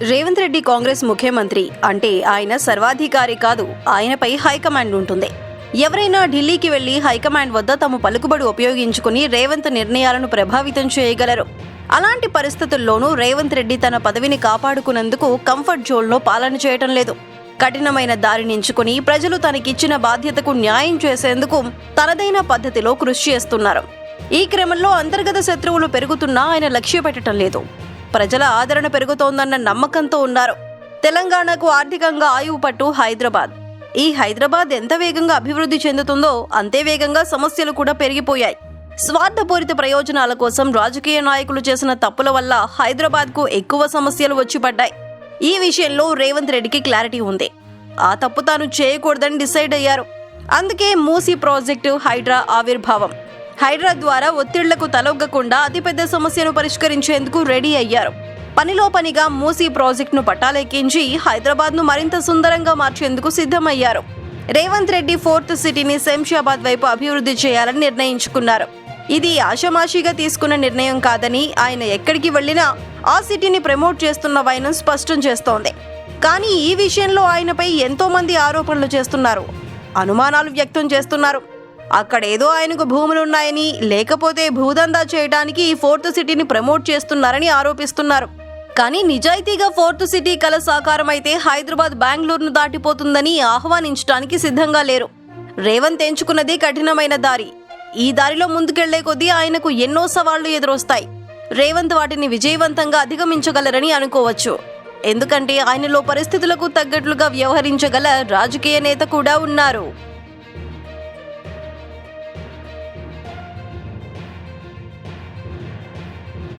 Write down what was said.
రేవంత్ రెడ్డి కాంగ్రెస్ ముఖ్యమంత్రి అంటే ఆయన సర్వాధికారి కాదు ఆయనపై హైకమాండ్ ఉంటుంది. ఎవరైనా ఢిల్లీకి వెళ్ళి హైకమాండ్ వద్ద తమ పలుకుబడి ఉపయోగించుకుని రేవంత్ నిర్ణయాలను ప్రభావితం చేయగలరు. అలాంటి పరిస్థితుల్లోనూ రేవంత్ రెడ్డి తన పదవిని కాపాడుకునేందుకు కంఫర్ట్ జోన్లో పాలన చేయటం లేదు. కఠినమైన దారిని ఎంచుకుని ప్రజలు తనకిచ్చిన బాధ్యతకు న్యాయం చేసేందుకు తనదైన పద్ధతిలో కృషి చేస్తున్నారు. ఈ క్రమంలో అంతర్గత శత్రువులు పెరుగుతున్నా ఆయన లక్ష్య పెట్టడం లేదు. ప్రజల ఆదరణ పెరుగుతోందన్న నమ్మకంతో ఉన్నారు. తెలంగాణకు ఆర్థికంగా ఆయువు పట్టు హైదరాబాద్. ఈ హైదరాబాద్ ఎంత వేగంగా అభివృద్ధి చెందుతుందో అంతే వేగంగా సమస్యలు కూడా పెరిగిపోయాయి. స్వార్థపూరిత ప్రయోజనాల కోసం రాజకీయ నాయకులు చేసిన తప్పుల వల్ల హైదరాబాద్కు ఎక్కువ సమస్యలు వచ్చి పడ్డాయి ఈ విషయంలో రేవంత్ రెడ్డికి క్లారిటీ ఉంది. ఆ తప్పు తాను చేయకూడదని డిసైడ్ అయ్యారు. అందుకే మూసీ ప్రాజెక్టు హైడ్రా ఆవిర్భావం. హైడ్రా ద్వారా ఒత్తిళ్ళకు తలొగ్గకుండా అతిపెద్ద సమస్యను పరిష్కరించేందుకు రెడీ అయ్యారు. పనిలో పనిగా మూసీ ప్రాజెక్టును పట్టాలెక్కించి హైదరాబాద్ను మరింత సుందరంగా మార్చేందుకు సిద్ధమయ్యారు. రేవంత్ రెడ్డి ఫోర్త్ సిటీని శంషాబాద్ వైపు అభివృద్ధి చేయాలని నిర్ణయించుకున్నారు. ఇది ఆషమాషిగా తీసుకున్న నిర్ణయం కాదని ఆయన ఎక్కడికి వెళ్ళినా ఆ సిటీని ప్రమోట్ చేస్తున్న వైనం స్పష్టం చేస్తోంది. కానీ ఈ విషయంలో ఆయనపై ఎంతోమంది ఆరోపణలు చేస్తున్నారు. అనుమానాలు వ్యక్తం చేస్తున్నారు. అక్కడేదో ఆయనకు భూములున్నాయని లేకపోతే భూదందా చేయడానికి ఈ ఫోర్త్ సిటీని ప్రమోట్ చేస్తున్నారని ఆరోపిస్తున్నారు. కానీ నిజాయితీగా ఫోర్త్ సిటీ కల సాకారం అయితే హైదరాబాద్ బెంగళూరును దాటిపోతుందని ఆహ్వానించడానికి సిద్ధంగా లేరు. రేవంత్ ఎంచుకున్నది కఠినమైన దారి. ఈ దారిలో ముందుకెళ్ళే కొద్దీ ఆయనకు ఎన్నో సవాళ్ళు ఎదురొస్తాయి. రేవంత్ వాటిని విజయవంతంగా అధిగమించగలరని అనుకోవచ్చు. ఎందుకంటే ఆయనలో పరిస్థితులకు తగ్గట్లుగా వ్యవహరించగల రాజకీయ నేత కూడా ఉన్నారు.